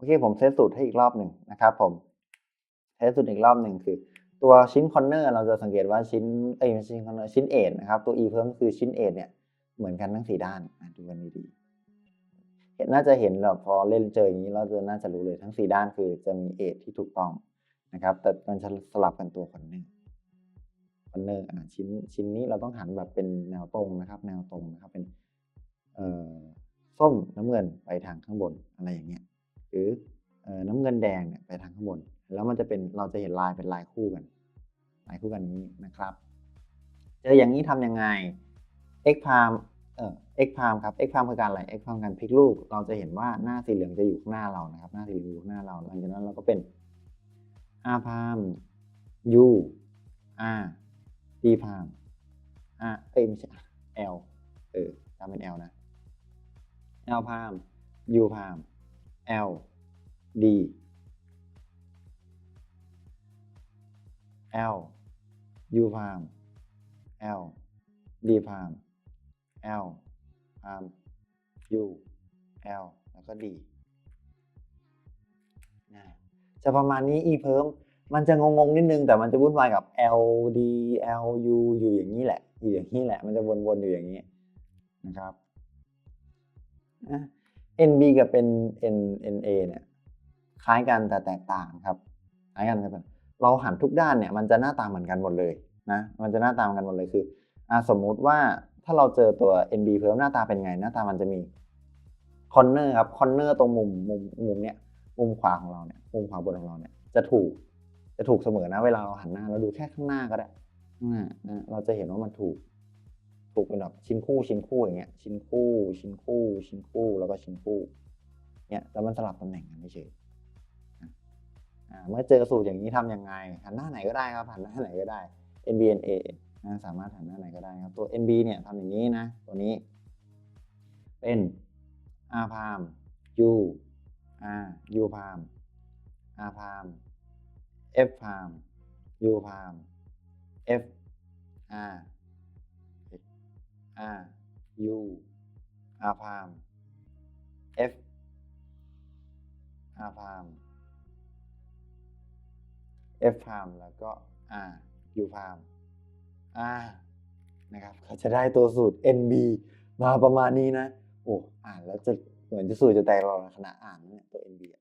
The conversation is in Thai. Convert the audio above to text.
โอเคผมเซตสูตรให้อีกรอบหนึ่งนะครับผมเซตสูตรอีกรอบหนึ่งคือ ตัวชิ้นคอนเนอร์เราจะสังเกตว่าชิ้นเอ้ยชิ้นคอนเนอร์ชิ้นเอทนะครับตัว e เพิ่มคือชิ้นเอทเนี่ยเหมือนกันทั้งสี่ด้านดูกันดีๆเห็นน่าจะเห็นแบบพอเล่นเจออย่างนี้เราจะน่าจะรู้เลยทั้งสี่ด้านคือจะมีเอทที่ถูกต้องนะครับ แต่มันจะสลับกันตัวคอนเนอร์คอนเนอร์อะชิ้นชิ้นนี้เราต้องหันแบบเป็นแนวตรงนะครับ แนวตรงนะครับเป็นเอ่อส้มน้ำเงินไปทางข้างบนอะไรอย่างเงี้ย รือน้ำเงินแดงเนี่ยไปทางข้างบน แล้วมันจะเป็นเราจะเห็นลายเป็นลายคู่กัน ลายคู่กันนี้นะครับเจออย่างนี้ทำยังไง x prime เอ่อ x prime ครับ x prime คือการอะไร x prime การพลิกรูปเราจะเห็นว่าหน้าสีเหลืองจะอยู่ข้างหน้าเรานะครับ หน้าสีเหลืองอยู่ข้างหน้าเรา หลังจากนั้นเราก็เป็น r prime u r d prime r เอ้ยไม่ใช่ l เออจำเป็น l นะ l prime u prime L D L U prime L D prime L prime U L แล้วก็ D นะจะประมาณนี้ e เพิ่มมันจะงงๆนิดนึง แต่มันจะวุ่นวายกับ L D L U อยู่อย่างนี้แหละ อยู่อย่างนี้แหละ มันจะวนๆอยู่อย่างนี้นะครับอะ NB กับ N N NA เนี่ย คล้ายกันแต่แตกต่างครับคล้ายกันแต่เราหันทุกด้านเนี่ยมันจะหน้าตาเหมือนกันหมดเลยนะมันจะหน้าตาเหมือนกันหมดเลยคืออะสมมุติว่าถ้าเราเจอตัว NB เพิ่มหน้าตาเป็นไง หน้าตามันจะมีคอนเนอร์ครับคอนเนอร์ตรงมุมมุมมุมเนี่ยมุมขวาของเราเนี่ยมุมขวาบนของเราเนี่ยจะถูกจะถูกเสมอนะ เวลาเราหันหน้าเราดูแค่ข้างหน้าก็ได้ข้างหน้านะเราจะเห็นว่ามันถูกถูกเป็นแบบชิ้นคู่ชิ้นคู่อย่างเงี้ยชิ้นคู่ ชิ้นคู่ ชิ้นคู่แล้วก็ชิ้นคู่เนี่ยแล้วมันสลับตำแหน่งกันเฉยๆนะอ่า เมื่อเจอสูตรอย่างนี้ทำยังไงหันหน้าไหนก็ได้ครับหันหน้าไหนก็ได้ NBNA นะสามารถหันหน้าไหนก็ได้ครับ ตัว NB เนี่ยทำอย่างนี้นะ ตัวนี้ เป็น R prime U R U prime R prime F prime U prime F R R U R prime F R prime F prime แล้วก็ R U prime R นะครับเขาจะได้ตัวสูตร NB มาประมาณนี้นะ โอ้ อ่านแล้วจะเหมือนจะสูตรจะแตกเราขณะอ่านนะเนี่ยตัว NB อะ